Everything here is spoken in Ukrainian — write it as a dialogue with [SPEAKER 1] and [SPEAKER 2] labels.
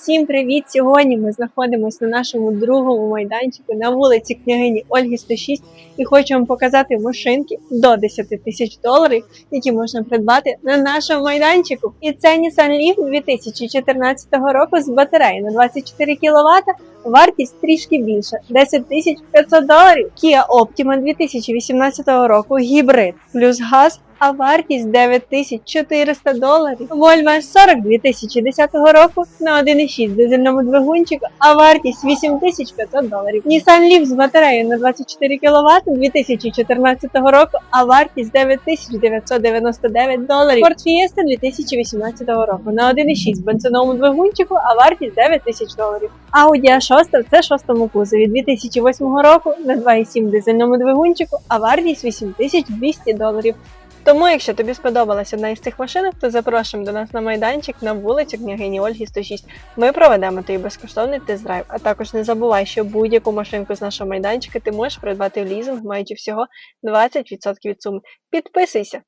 [SPEAKER 1] Всім привіт! Сьогодні ми знаходимося на нашому другому майданчику на вулиці княгині Ольги 106 і хочу вам показати машинки до 10 тисяч доларів, які можна придбати на нашому майданчику. І це Nissan Leaf 2014 року з батареєю на 24 кВт, вартість трішки більше 10 тисяч 500 доларів. Kia Optima 2018 року гібрид плюс газ а вартість 9400 доларів. Volvo 40 2010 року на 1,6 дизельному двигунчику, а вартість 8500 доларів. Nissan Leaf з батареєю на 24 кВт 2014 року, а вартість 9999 доларів. Ford Fiesta 2018 року на 1,6 бензиновому двигунчику, а вартість 9000 доларів. Audi A6 це шостому кузові 2008 року на 2,7 дизельному двигунчику, а вартість 8200 доларів. Тому, якщо тобі сподобалась одна із цих машинок, то запрошуємо до нас на майданчик на вулицю княгині Ольги 106. Ми проведемо тобі безкоштовний тест-драйв. А також не забувай, що будь-яку машинку з нашого майданчика ти можеш придбати в лізинг, маючи всього 20% від суми. Підписуйся!